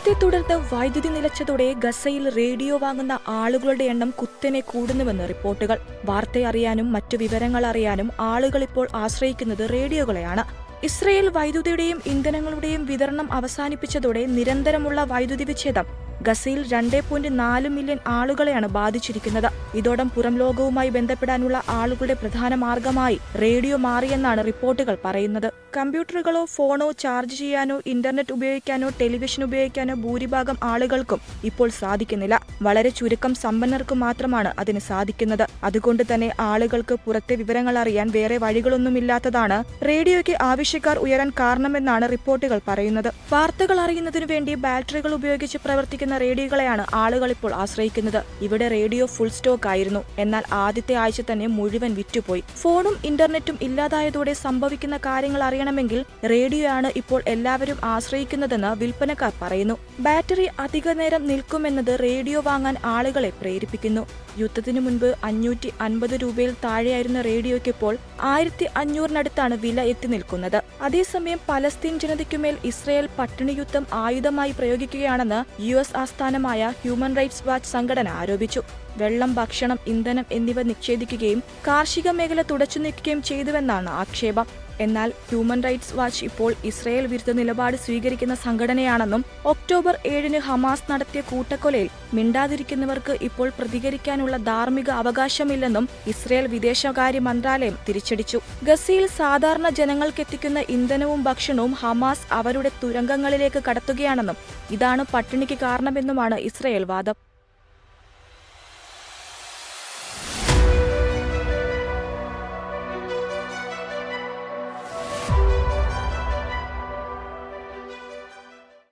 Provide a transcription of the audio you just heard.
യുദ്ധത്തെ തുടർന്ന് വൈദ്യുതി നിലച്ചതോടെ ഗസയിൽ റേഡിയോ വാങ്ങുന്ന ആളുകളുടെ എണ്ണം കുത്തനെ കൂടുന്നുവെന്ന് റിപ്പോർട്ടുകൾ. വാർത്തയറിയാനും മറ്റു വിവരങ്ങൾ അറിയാനും ആളുകൾ ഇപ്പോൾ ആശ്രയിക്കുന്നത് റേഡിയോകളെയാണ്. ഇസ്രയേൽ വൈദ്യുതിയുടെയും ഇന്ധനങ്ങളുടെയും വിതരണം അവസാനിപ്പിച്ചതോടെ നിരന്തരമുള്ള വൈദ്യുതി വിച്ഛേദം. ഗസയിൽ രണ്ടേ പോയിന്റ് നാല് മില്യൺ ആളുകളെയാണ് ബാധിച്ചിരിക്കുന്നത്. ഇതോടെ പുറം ലോകവുമായി ബന്ധപ്പെടാനുള്ള ആളുകളുടെ പ്രധാന മാർഗമായി റേഡിയോ മാറിയെന്നാണ് റിപ്പോർട്ടുകൾ പറയുന്നത്. കമ്പ്യൂട്ടറുകളോ ഫോണോ ചാർജ് ചെയ്യാനോ ഇന്റർനെറ്റ് ഉപയോഗിക്കാനോ ടെലിവിഷൻ ഉപയോഗിക്കാനോ ഭൂരിഭാഗം ആളുകൾക്കും ഇപ്പോൾ സാധിക്കുന്നില്ല. വളരെ ചുരുക്കം സമ്പന്നർക്ക് മാത്രമാണ് അതിന് സാധിക്കുന്നത്. അതുകൊണ്ട് തന്നെ ആളുകൾക്ക് പുറത്തെ വിവരങ്ങൾ അറിയാൻ വേറെ വഴികളൊന്നുമില്ലാത്തതാണ് റേഡിയോയ്ക്ക് ആവശ്യക്കാർ ഉയരാൻ കാരണമെന്നാണ് റിപ്പോർട്ടുകൾ പറയുന്നത്. വാർത്തകൾ അറിയുന്നതിനു വേണ്ടി ബാറ്ററികൾ ഉപയോഗിച്ച് പ്രവർത്തിക്കുന്ന റേഡിയോകളെയാണ് ആളുകൾ ഇപ്പോൾ ആശ്രയിക്കുന്നത്. ഇവിടെ റേഡിയോ ഫുൾ സ്റ്റോക്ക് ആയിരുന്നു എന്നാൽ ആദ്യത്തെ ആഴ്ച തന്നെ മുഴുവൻ വിറ്റുപോയി. ഫോണും ഇന്റർനെറ്റും ഇല്ലാതായതോടെ സംഭവിക്കുന്ന കാര്യങ്ങൾ അറിയണമെങ്കിൽ റേഡിയോ ആണ് ഇപ്പോൾ എല്ലാവരും ആശ്രയിക്കുന്നതെന്ന് വിൽപ്പനക്കാർ പറയുന്നു. ബാറ്ററി അധിക നേരം നിൽക്കുമെന്നത് റേഡിയോ വാങ്ങാൻ ആളുകളെ പ്രേരിപ്പിക്കുന്നു. യുദ്ധത്തിനു മുൻപ് അഞ്ഞൂറ്റി അൻപത് രൂപയിൽ താഴെയായിരുന്ന റേഡിയോയ്ക്ക് ഇപ്പോൾ ആയിരത്തി അഞ്ഞൂറിനടുത്താണ് വില എത്തി നിൽക്കുന്നത്. അതേസമയം പലസ്തീൻ ജനതയ്ക്കുമേൽ ഇസ്രയേൽ പട്ടിണി യുദ്ധം ആയുധമായി പ്രയോഗിക്കുകയാണെന്ന് യു എസ് ആസ്ഥാനമായ ഹ്യൂമൻ റൈറ്റ്സ് വാച്ച് സംഘടന ആരോപിച്ചു. വെള്ളം ഭക്ഷണം ഇന്ധനം എന്നിവ നിഷേധിക്കുകയും കാർഷിക മേഖല തുടച്ചു നീക്കുകയും ചെയ്തുവെന്നാണ് ആക്ഷേപം. എന്നാൽ ഹ്യൂമൻ റൈറ്റ്സ് വാച്ച് ഇപ്പോൾ ഇസ്രയേൽ വിരുദ്ധ നിലപാട് സ്വീകരിക്കുന്ന സംഘടനയാണെന്നും ഒക്ടോബർ ഏഴിന് ഹമാസ് നടത്തിയ കൂട്ടക്കൊലയിൽ മിണ്ടാതിരിക്കുന്നവർക്ക് ഇപ്പോൾ പ്രതികരിക്കാനുള്ള ധാർമ്മിക അവകാശമില്ലെന്നും ഇസ്രയേൽ വിദേശകാര്യ മന്ത്രാലയം തിരിച്ചടിച്ചു. ഗസയിൽ സാധാരണ ജനങ്ങൾക്കെത്തിക്കുന്ന ഇന്ധനവും ഭക്ഷണവും ഹമാസ് അവരുടെ തുരങ്കങ്ങളിലേക്ക് കടത്തുകയാണെന്നും ഇതാണ് പട്ടിണിക്ക് കാരണമെന്നുമാണ് ഇസ്രയേൽ വാദം.